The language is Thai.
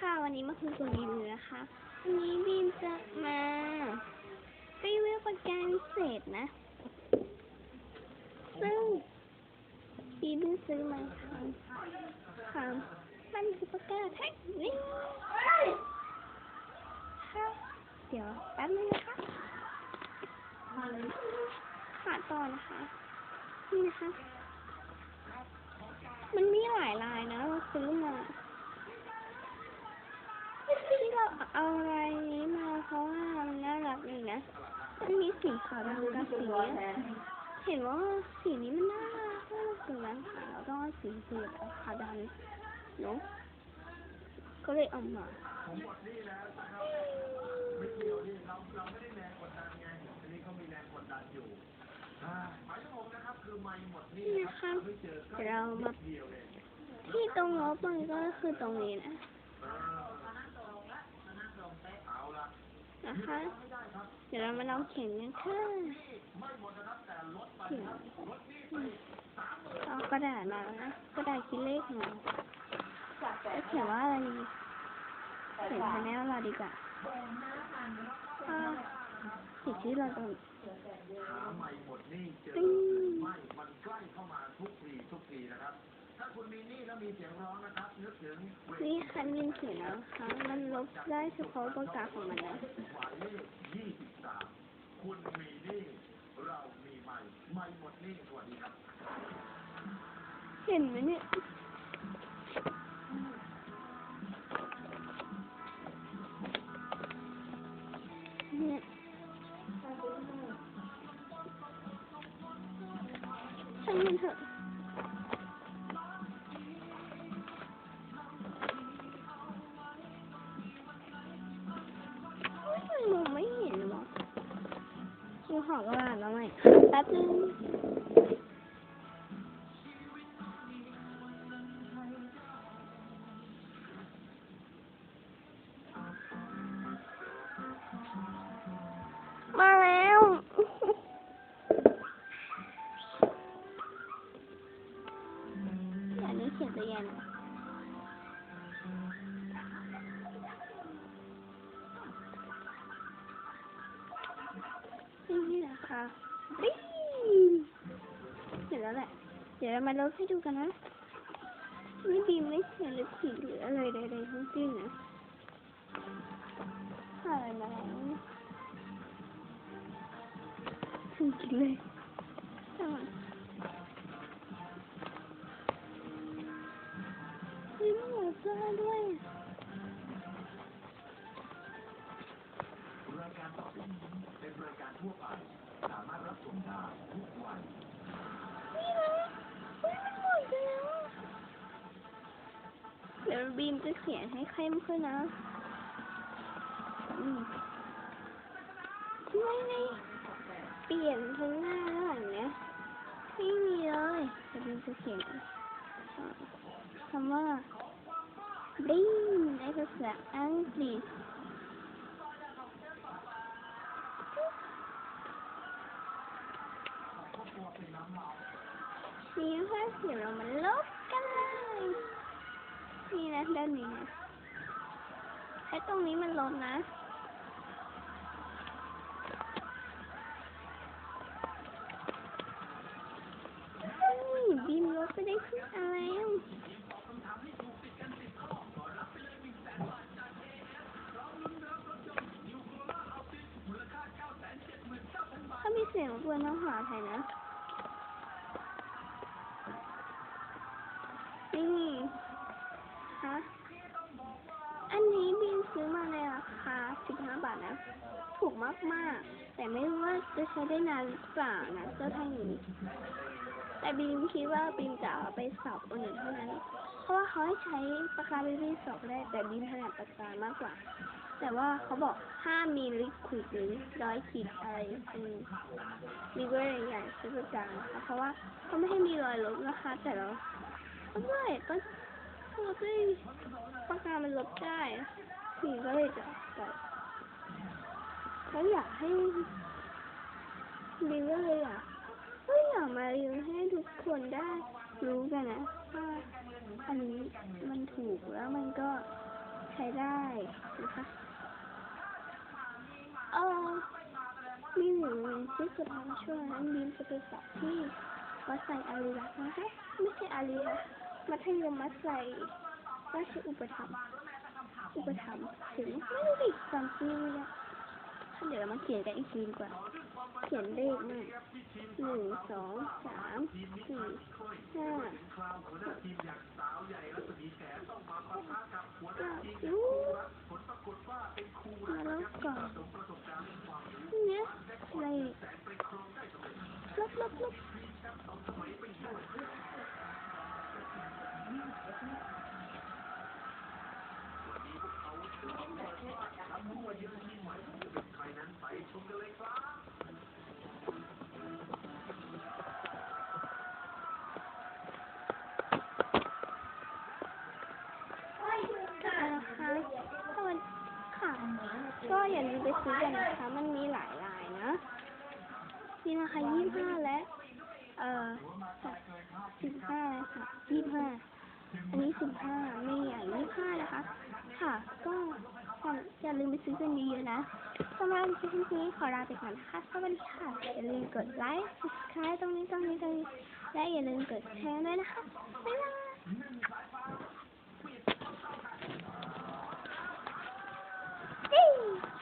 ค่ะ วันนี้มาคุยกับบีมนะคะ วันนี้บีมจะมารีวิวปากกาพิเศษนะ ซึ่งบีมเพิ่งซื้อมาค่ะค่ะมันคือปากกาแท็กนี่ค่ะเดี๋ยวแป๊บนึงนะคะขาต่อนะคะ นี่นะคะ มันมีหลายลายนะเราซื้อมา เอาอะไรนี้มาเพราะว่ามันน่ารักดีนะมันมีสีขาวดำกับสีเนี้ยเห็นว่าสีนี้มันน่ารักก็เลยซื้อมาค่ะแล้วก็สีสีขาวดำเนาะก็เลยเอามานี่นะครับเราเราไม่ได้แรงกดดันไงอันนี้เขามีแรงกดดันอยู่อ่าหมายถึงผมนะครเอามาที่ตรงลบมันก็คือตรงนี้นะ เออเอาละ นะคะ เดี๋ยวเรามาลองเขียนกันค่ะไม่หมดนะครับแต่ลดไปเขียนลดหนี่ไปสามหมื่นเอากระดาษมานะกระดาษคิดเลขมาแล้วเขียนว่าอะไรดีเขียนคะแนนเราดีกว่าอ่าเขียนชื่อเราตรงหาไม่หมดหนี่เจอติ้งไม่มันใกล้เข้ามาทุกทีทุกทีนะครับถ้าคุณมีห นี่แล้วมีเสียงร้องนะครับนึกถึงเวนี่คันยินเสียงแล้วค่ะมันลบได้เฉพาะปากกาของมันนะหมายเลขยี่สิบสามคุณมีหนี่เรามีไม่ไม่หมดหนี่สวัสดีครับเห็นไหมเนี่ยเนี่ยช่างมันเถอะ หอกระดาษแล้วไหมแป๊บนึงมาแล้ว อันนี้เขียนตัวยันนี่ นะคะบิ๊เสร็จแล้วแหละ เดี๋ยวเรามาลบให้ดูกันนะ ไม่บีมไม่เขียนลิปสีหรืออะไรใดๆทั้งสิ้นนะถ่ายมาแล้วถึงกินเลยอะเฮ้ยมันเหลือเสื้อด้วยรายการต่อไปนี้เป็นรายการทั่วไป เฮ้ยมันหมดแล้วเดี๋ยวบีมจะเขียนให้เข้มขึ้นนะอืมไม่เปลี่ยนทั้งหน้าแล้วหลังเนี้ยไม่มีเลยเดี๋ยวบีมจะเขียนคำว่า bling ในภาษาอังกฤษ นี่นะคะเดี๋ยวเรามาลบกันเลย นี่นะด้านนี้นะไอ้ตรงนี้มันลบนะบีมลบไปได้ครึ่งอันแล้วถ้ามีเสียงรบกวนต้องหาใครนะ นี่ฮะอันนี้บีมซื้อมาในราคา15บห้าบาทนะ ถูกมากๆ แต่ไม่รู้ว่าจะใช้ได้นานหรือเปล่านะเสื้อผ้าอย่างนี้แต่บีมคิดว่าบีมจะเอาไปสอบคนอื่นเท่านั้น เพราะว่าเขาให้ใช้ปากกาเบบี้สอบได้ แต่บีมถนัดปากกามากกว่า แต่ว่าเขาบอกห้ามมีลิควิดหรือร้อยขีดอะไรอืมบีมก็เลยอยากซื้อปากกานะคะเพราะว่าเขาไม่ให้มีรอยลบนะคะ แต่เรา ไม่ก็ลบได้ปากกามันลบได้สีก็เลยจะแบบเขาอยากให้รีเลยอะก็อยากมารีวิวให้ทุกคนได้รู้กันนะว่าอันนี้มันถูกแล้วมันก็ใช้ได้นะคะเออมีหนึ่งที่สุดท้ายช่วงนั้นบีมจะไปสอบที่วัดไซอารีรักษ์นะคะ ไม่ใช่อารีรักษ์ มัธยมมัธไซราชอุปถัมภ์อุปถัมภ์ถึงไม่รู้ดิจำชื่อไม่ได้ถ้าเดี๋ยวมาเขียนกันอีกทีกว่า เขียนเลขหนึ่งหนึ่งสองสามสี่ห้าหกเก้าสิบมาแล้วก่อนเนี่ยอะไรลบลบลบ ก็อย่าลืมไปซื้อกันนะคะ มันมีหลายลายนะ นี่นะคะยี่ห้าและ เอ่อสิบห้าค่ะยี่ห้า อันนี้สิบห้าไม่ใหญ่ยี่ห้านะคะ ค่ะ ก็ อย่าลืมไปซื้อกันเยอะๆนะสำหรับคลิปนี้ขอลาไปก่อนนะคะสวัสดีค่ะ อย่าลืมกดไลค์ subscribe ตรงนี้ตรงนี้ตรงนี้ และอย่าลืมกดแชร์ด้วยนะคะ บ๊ายบาย